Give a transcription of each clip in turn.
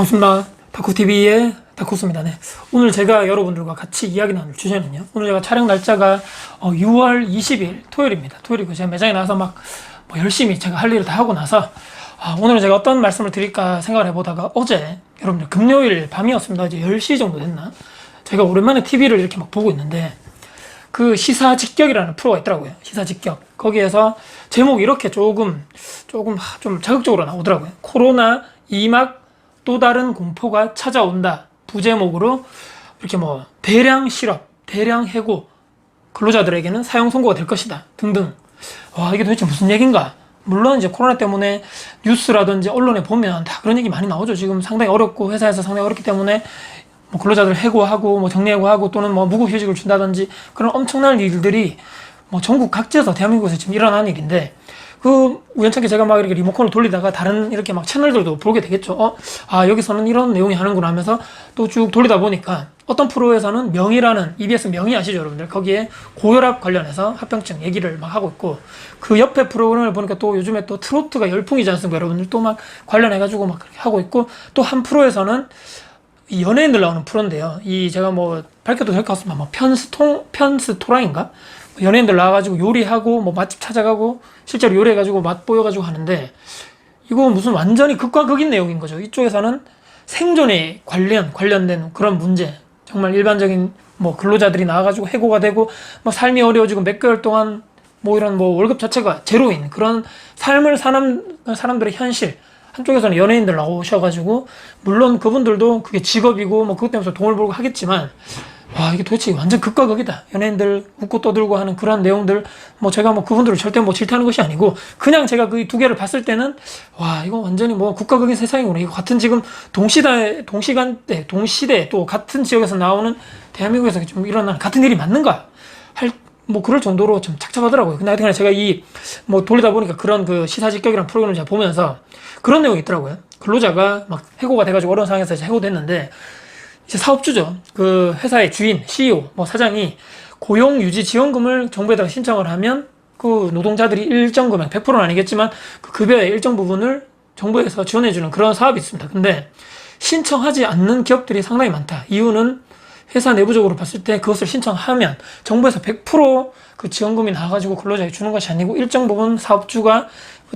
반갑습니다. 다쿠TV의 다쿠스입니다. 네. 오늘 제가 여러분들과 같이 이야기 나눌 주제는요. 오늘 제가 촬영 날짜가 어, 6월 20일 토요일입니다. 토요일이고 제가 매장에 나와서 막 뭐 열심히 제가 할 일을 다 하고 나서 아, 오늘은 제가 어떤 말씀을 드릴까 생각을 해보다가 어제 여러분들 금요일 밤이었습니다. 이제 10시 정도 됐나? 제가 오랜만에 TV를 이렇게 막 보고 있는데 그 시사 직격이라는 프로가 있더라고요. 시사 직격. 거기에서 제목이 이렇게 조금 조금 하, 좀 자극적으로 나오더라고요. 코로나 2막 또 다른 공포가 찾아온다. 부제목으로 이렇게 뭐 대량 실업, 대량 해고, 근로자들에게는 사형 선고가 될 것이다. 등등. 와, 이게 도대체 무슨 얘기인가? 물론 이제 코로나 때문에 뉴스라든지 언론에 보면 다 그런 얘기 많이 나오죠. 지금 상당히 어렵고 회사에서 상당히 어렵기 때문에 뭐 근로자들 해고하고 뭐 정리해고하고 또는 뭐 무급휴직을 준다든지 그런 엄청난 일들이 뭐 전국 각지에서 대한민국에서 지금 일어나는 일인데 그 우연찮게 제가 막 이렇게 리모컨을 돌리다가 다른 이렇게 막 채널들도 보게 되겠죠. 어, 아 여기서는 이런 내용이 하는구나 하면서 또 쭉 돌리다 보니까 어떤 프로에서는 명의라는 EBS 명의 아시죠 여러분들 거기에 고혈압 관련해서 합병증 얘기를 막 하고 있고 그 옆에 프로그램을 보니까 또 요즘에 또 트로트가 열풍이지 않습니까 여러분들 또 막 관련해가지고 막 그렇게 하고 있고 또 한 프로에서는 이 연예인들 나오는 프로인데요. 이 제가 뭐 밝혀도 될 것 같습니다. 뭐 편스토 편스토라인가 연예인들 나와가지고 요리하고 뭐 맛집 찾아가고 실제로 요리해가지고 맛 보여가지고 하는데 이거 무슨 완전히 극과 극인 내용인 거죠. 이쪽에서는 생존에 관련 관련된 그런 문제 정말 일반적인 뭐 근로자들이 나와가지고 해고가 되고 뭐 삶이 어려워지고 몇 개월 동안 뭐 이런 뭐 월급 자체가 제로인 그런 삶을 사람 사람들의 현실 한쪽에서는 연예인들 나오셔가지고 물론 그분들도 그게 직업이고 뭐 그것 때문에 돈을 벌고 하겠지만 와 이게 도대체 완전 극과 극이다 연예인들 웃고 떠들고 하는 그런 내용들 뭐 제가 뭐 그분들을 절대 뭐 질타하는 것이 아니고 그냥 제가 그 두 개를 봤을 때는 와 이거 완전히 뭐 극과 극인 세상이구나 이거 같은 지금 동시대 동시간대 동시대 또 같은 지역에서 나오는 대한민국에서 좀 일어나는 같은 일이 맞는가 할 뭐 그럴 정도로 좀 착잡하더라고요. 근데 하여튼 제가 이 뭐 돌리다 보니까 그런 그 시사직격이라는 프로그램을 제가 보면서 그런 내용이 있더라고요. 근로자가 막 해고가 돼가지고 어려운 상황에서 해고됐는데 이제 사업주죠. 그 회사의 주인, CEO, 뭐 사장이 고용 유지 지원금을 정부에다가 신청을 하면 그 노동자들이 일정 금액, 100%는 아니겠지만 그 급여의 일정 부분을 정부에서 지원해주는 그런 사업이 있습니다. 근데 신청하지 않는 기업들이 상당히 많다. 이유는 회사 내부적으로 봤을 때 그것을 신청하면 정부에서 100%그 지원금이 나와가지고 근로자에게 주는 것이 아니고 일정 부분 사업주가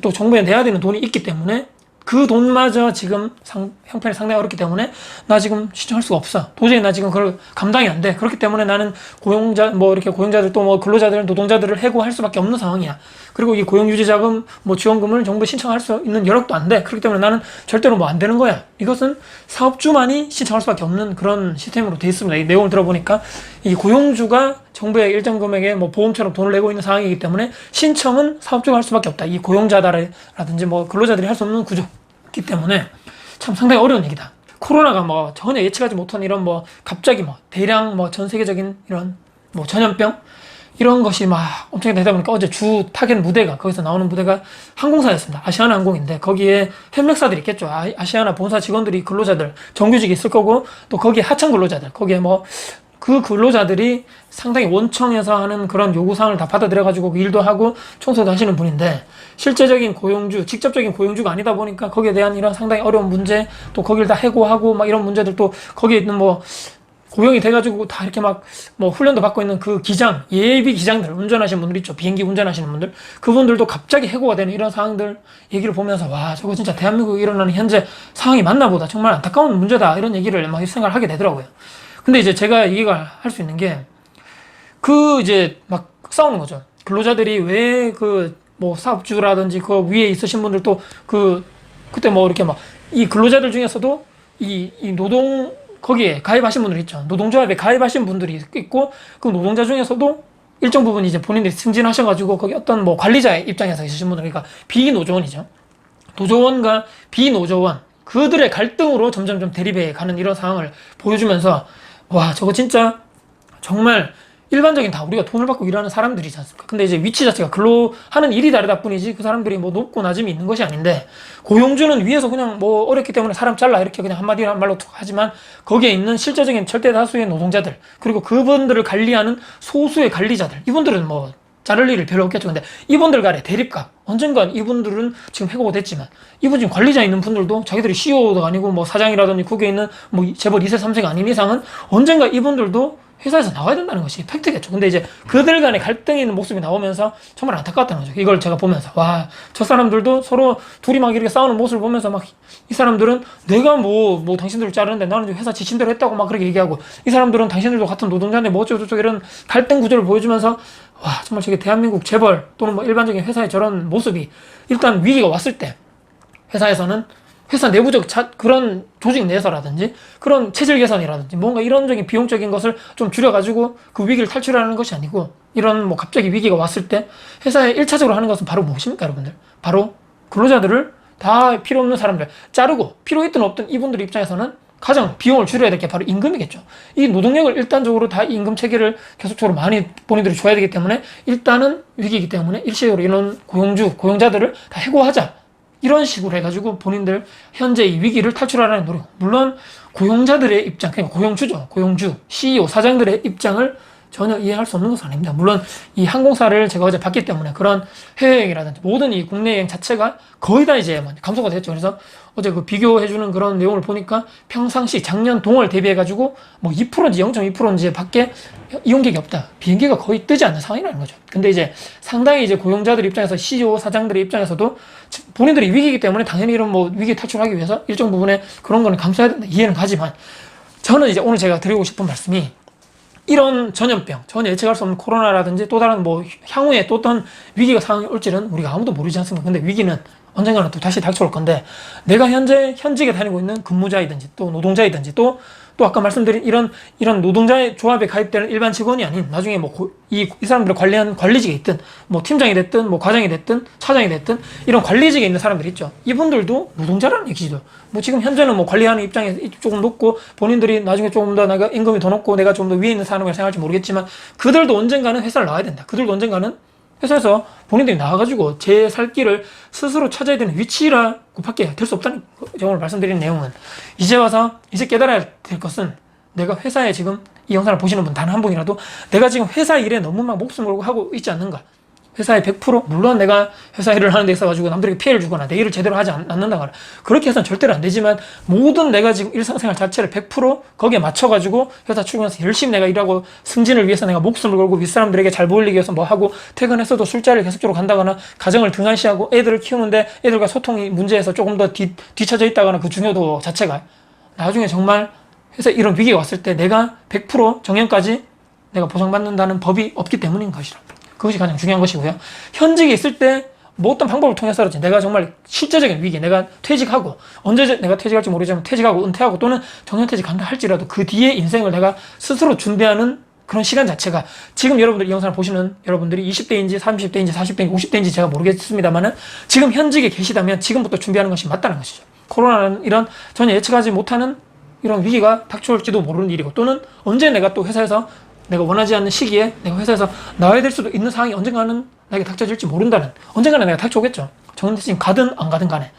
또 정부에 내야 되는 돈이 있기 때문에 그 돈마저 지금 상, 형편이 상당히 어렵기 때문에 나 지금 신청할 수가 없어. 도저히 나 지금 그걸 감당이 안 돼. 그렇기 때문에 나는 고용자, 뭐 이렇게 고용자들 또 뭐 근로자들, 노동자들을 해고할 수밖에 없는 상황이야. 그리고 이 고용유지자금 뭐 지원금을 정부에 신청할 수 있는 여력도 안 돼. 그렇기 때문에 나는 절대로 뭐 안 되는 거야. 이것은 사업주만이 신청할 수밖에 없는 그런 시스템으로 돼 있습니다. 이 내용을 들어보니까 이 고용주가 정부에 일정 금액의 뭐 보험처럼 돈을 내고 있는 상황이기 때문에 신청은 사업주가 할 수밖에 없다. 이 고용자다라든지 뭐 근로자들이 할 수 없는 구조이기 때문에 참 상당히 어려운 얘기다. 코로나가 뭐 전혀 예측하지 못한 이런 뭐 갑자기 뭐 대량 뭐 전 세계적인 이런 뭐 전염병 이런 것이 막 엄청 되다 보니까 어제 주 타겟 무대가 거기서 나오는 무대가 항공사였습니다. 아시아나 항공인데 거기에 협력사들이 있겠죠. 아, 아시아나 본사 직원들이 근로자들 정규직이 있을 거고 또 거기에 하청 근로자들 거기에 뭐 그 근로자들이 상당히 원청에서 하는 그런 요구사항을 다 받아들여가지고 그 일도 하고 청소도 하시는 분인데 실제적인 고용주, 직접적인 고용주가 아니다 보니까 거기에 대한 이런 상당히 어려운 문제 또 거기를 다 해고하고 막 이런 문제들 또 거기에 있는 뭐 고용이 돼가지고 다 이렇게 막 뭐 훈련도 받고 있는 그 기장, 예비 기장들, 운전하시는 분들 있죠. 비행기 운전하시는 분들. 그분들도 갑자기 해고가 되는 이런 상황들 얘기를 보면서 와, 저거 진짜 대한민국에 일어나는 현재 상황이 맞나 보다. 정말 안타까운 문제다. 이런 얘기를 막 생각을 하게 되더라고요. 근데 이제 제가 얘기가 할 수 있는 게 그 이제 막 싸우는 거죠. 근로자들이 왜 그 뭐 사업주라든지 그 위에 있으신 분들도 그 그때 뭐 이렇게 막 이 근로자들 중에서도 이, 이 노동 거기에 가입하신 분들 있죠. 노동조합에 가입하신 분들이 있고 그 노동자 중에서도 일정 부분 이제 본인들이 승진하셔가지고 거기 어떤 뭐 관리자의 입장에서 있으신 분들 그러니까 비노조원이죠. 노조원과 비노조원 그들의 갈등으로 점점점 대립해 가는 이런 상황을 보여주면서 와 저거 진짜 정말 일반적인 다 우리가 돈을 받고 일하는 사람들이지 않습니까? 근데 이제 위치 자체가 근로 하는 일이 다르다 뿐이지 그 사람들이 뭐 높고 낮음이 있는 것이 아닌데 고용주는 위에서 그냥 뭐 어렵기 때문에 사람 잘라 이렇게 그냥 한마디 한 말로 툭 하지만 거기에 있는 실제적인 절대 다수의 노동자들 그리고 그분들을 관리하는 소수의 관리자들 이분들은 뭐 자를 일을 별로 없겠죠. 근데 이분들 간의 대립각 언젠간 이분들은 지금 해고가 됐지만 이분 지금 관리자 있는 분들도 자기들이 CEO도 아니고 뭐 사장이라든지 국에 있는 뭐 재벌 2세 3세가 아닌 이상은 언젠가 이분들도 회사에서 나와야 된다는 것이 팩트겠죠. 근데 이제 그들 간의 갈등이 있는 모습이 나오면서 정말 안타까웠다는 거죠. 이걸 제가 보면서 와 저 사람들도 서로 둘이 막 이렇게 싸우는 모습을 보면서 막 이 사람들은 내가 뭐뭐 당신들을 자르는데 나는 회사 지침대로 했다고 막 그렇게 얘기하고 이 사람들은 당신들도 같은 노동자인데 뭐 어쩌고 저쩌고 이런 갈등 구조를 보여주면서 와 정말 저게 대한민국 재벌 또는 뭐 일반적인 회사의 저런 모습이 일단 위기가 왔을 때 회사에서는 회사 내부적 자, 그런 조직 내에서라든지 그런 체질 개선이라든지 뭔가 이런적인 비용적인 것을 좀 줄여가지고 그 위기를 탈출하는 것이 아니고 이런 뭐 갑자기 위기가 왔을 때 회사에 1차적으로 하는 것은 바로 무엇입니까 여러분들? 바로 근로자들을 다 필요 없는 사람들 자르고 필요 있든 없든 이분들 입장에서는 가장 비용을 줄여야 될 게 바로 임금이겠죠. 이 노동력을 일단적으로 다 임금 체계를 계속적으로 많이 본인들이 줘야 되기 때문에 일단은 위기이기 때문에 일시적으로 이런 고용주, 고용자들을 다 해고하자. 이런 식으로 해가지고 본인들 현재 이 위기를 탈출하라는 노력. 물론 고용자들의 입장, 그냥 고용주죠. 고용주, CEO, 사장들의 입장을 전혀 이해할 수 없는 것은 아닙니다. 물론 이 항공사를 제가 어제 봤기 때문에 그런 해외여행이라든지 모든 이 국내 여행 자체가 거의 다 이제 뭐 감소가 됐죠. 그래서 어제 그 비교해주는 그런 내용을 보니까 평상시 작년 동월 대비해가지고 뭐 2%인지 0.2%인지 밖에 이용객이 없다. 비행기가 거의 뜨지 않는 상황이라는 거죠. 근데 이제 상당히 이제 고용자들 입장에서 CEO 사장들의 입장에서도 본인들이 위기이기 때문에 당연히 이런 뭐 위기 탈출하기 위해서 일정 부분에 그런 거는 감수해야 된다. 이해는 가지만 저는 이제 오늘 제가 드리고 싶은 말씀이 이런 전염병, 전혀 예측할 수 없는 코로나라든지 또 다른 뭐 향후에 또 어떤 위기가 상황이 올지는 우리가 아무도 모르지 않습니까? 근데 위기는 언젠가는 또 다시 닥쳐올 건데 내가 현재 현직에 다니고 있는 근무자이든지 또 노동자이든지 또또 아까 말씀드린 이런 이런 노동자의 조합에 가입되는 일반 직원이 아닌 나중에 뭐이 이 사람들을 관리한 관리직에 있든 뭐 팀장이 됐든 뭐 과장이 됐든 차장이 됐든 이런 관리직에 있는 사람들 있죠. 이분들도 노동자라는 얘기죠. 뭐 지금 현재는 뭐 관리하는 입장에 조금 높고 본인들이 나중에 조금 더 내가 임금이 더 높고 내가 좀 더 위에 있는 사람을 생각할지 모르겠지만 그들도 언젠가는 회사를 나와야 된다. 그들도 언젠가는 회사에서 본인들이 나와가지고 제 살 길을 스스로 찾아야 되는 위치라고 밖에 될 수 없다는 저 오늘 말씀드린 내용은 이제 와서 이제 깨달아야 될 것은 내가 회사에 지금 이 영상을 보시는 분 단 한 분이라도 내가 지금 회사 일에 너무 막 목숨 걸고 하고 있지 않는가 회사에 100% 물론 내가 회사 일을 하는 데 있어 가지고 남들에게 피해를 주거나 내 일을 제대로 하지 않- 않는다거나 그렇게 해서는 절대로 안 되지만 모든 내가 지금 일상생활 자체를 100% 거기에 맞춰 가지고 회사 출근해서 열심히 내가 일하고 승진을 위해서 내가 목숨을 걸고 윗사람들에게 잘 보이기 위해서 뭐 하고 퇴근해서도 술자리를 계속적으로 간다거나 가정을 등한시하고 애들을 키우는데 애들과 소통이 문제에서 조금 더 뒤, 뒤쳐져 있다거나 그 중요도 자체가 나중에 정말 회사 이런 위기가 왔을 때 내가 100% 정년까지 내가 보상받는다는 법이 없기 때문인 것이라. 그것이 가장 중요한 것이고요. 현직에 있을 때 뭐 어떤 방법을 통해서라든지 내가 정말 실제적인 위기, 내가 퇴직하고 언제 내가 퇴직할지 모르지만 퇴직하고 은퇴하고 또는 정년퇴직한다 할지라도 그 뒤에 인생을 내가 스스로 준비하는 그런 시간 자체가 지금 여러분들 이 영상을 보시는 여러분들이 20대인지 30대인지 40대인지 50대인지 제가 모르겠습니다만은 지금 현직에 계시다면 지금부터 준비하는 것이 맞다는 것이죠. 코로나는 이런 전혀 예측하지 못하는 이런 위기가 닥쳐올지도 모르는 일이고 또는 언제 내가 또 회사에서 내가 원하지 않는 시기에 내가 회사에서 나와야 될 수도 있는 상황이 언젠가는 나에게 닥쳐질지 모른다는 언젠가는 내가 닥쳐오겠죠. 정년퇴직 가든 안 가든 간에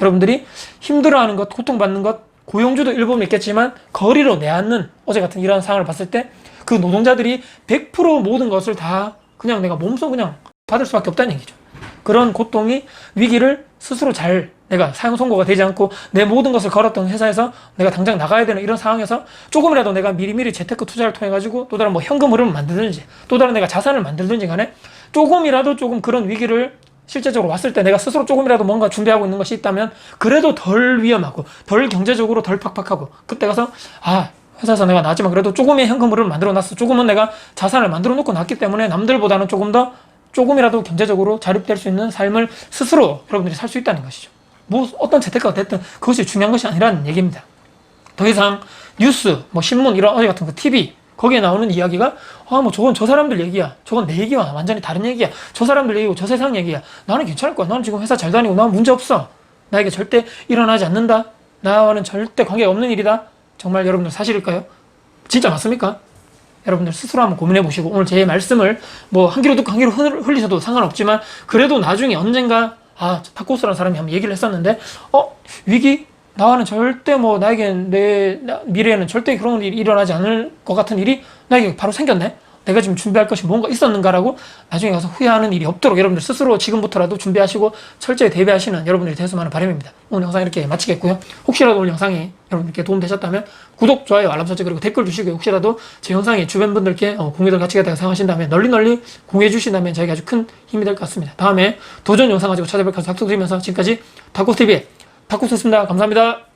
여러분들이 힘들어하는 것, 고통받는 것, 고용주도 일부분 있겠지만 거리로 내앉는 어제 같은 이런 상황을 봤을 때 그 노동자들이 100% 모든 것을 다 그냥 내가 몸소 그냥 받을 수밖에 없다는 얘기죠. 그런 고통이 위기를 스스로 잘 내가 사용 선고가 되지 않고 내 모든 것을 걸었던 회사에서 내가 당장 나가야 되는 이런 상황에서 조금이라도 내가 미리미리 재테크 투자를 통해 가지고 또 다른 뭐 현금 흐름을 만들든지 또 다른 내가 자산을 만들든지 간에 조금이라도 조금 그런 위기를 실제적으로 왔을 때 내가 스스로 조금이라도 뭔가 준비하고 있는 것이 있다면 그래도 덜 위험하고 덜 경제적으로 덜 팍팍하고 그때 가서 아 회사에서 내가 나왔지만 그래도 조금의 현금 흐름을 만들어 놨어 조금은 내가 자산을 만들어 놓고 놨기 때문에 남들보다는 조금 더 조금이라도 경제적으로 자립될 수 있는 삶을 스스로 여러분들이 살 수 있다는 것이죠. 뭐 어떤 재테크가 됐든 그것이 중요한 것이 아니라는 얘기입니다. 더 이상 뉴스, 뭐 신문 이런 어제 같은 그 TV 거기에 나오는 이야기가 아 뭐 저건 저 사람들 얘기야, 저건 내 얘기와 완전히 다른 얘기야, 저 사람들 얘기고 저 세상 얘기야. 나는 괜찮을 거야. 나는 지금 회사 잘 다니고 나는 문제 없어. 나에게 절대 일어나지 않는다. 나와는 절대 관계가 없는 일이다. 정말 여러분들 사실일까요? 진짜 맞습니까? 여러분들 스스로 한번 고민해 보시고 오늘 제 말씀을 뭐 한 귀로 듣고 한 귀로 흘- 흘리셔도 상관없지만 그래도 나중에 언젠가 아 타코스라는 사람이 한번 얘기를 했었는데 어 위기? 나와는 절대 뭐 나에게 내 나- 미래에는 절대 그런 일이 일어나지 않을 것 같은 일이 나에게 바로 생겼네 내가 지금 준비할 것이 뭔가 있었는가라고 나중에 가서 후회하는 일이 없도록 여러분들 스스로 지금부터라도 준비하시고 철저히 대비하시는 여러분들이 되었으면 하는 바람입니다. 오늘 영상 이렇게 마치겠고요. 혹시라도 오늘 영상이 여러분들께 도움되셨다면 구독, 좋아요, 알람 설정 그리고 댓글 주시고요. 혹시라도 제 영상이 주변 분들께 어, 공유될 가치가 있다고 생각하신다면 널리 널리 공유해 주신다면 저에게 아주 큰 힘이 될 것 같습니다. 다음에 도전 영상 가지고 찾아뵐 것을 약속드리면서 지금까지 다코TV의 다코스였습니다. 감사합니다.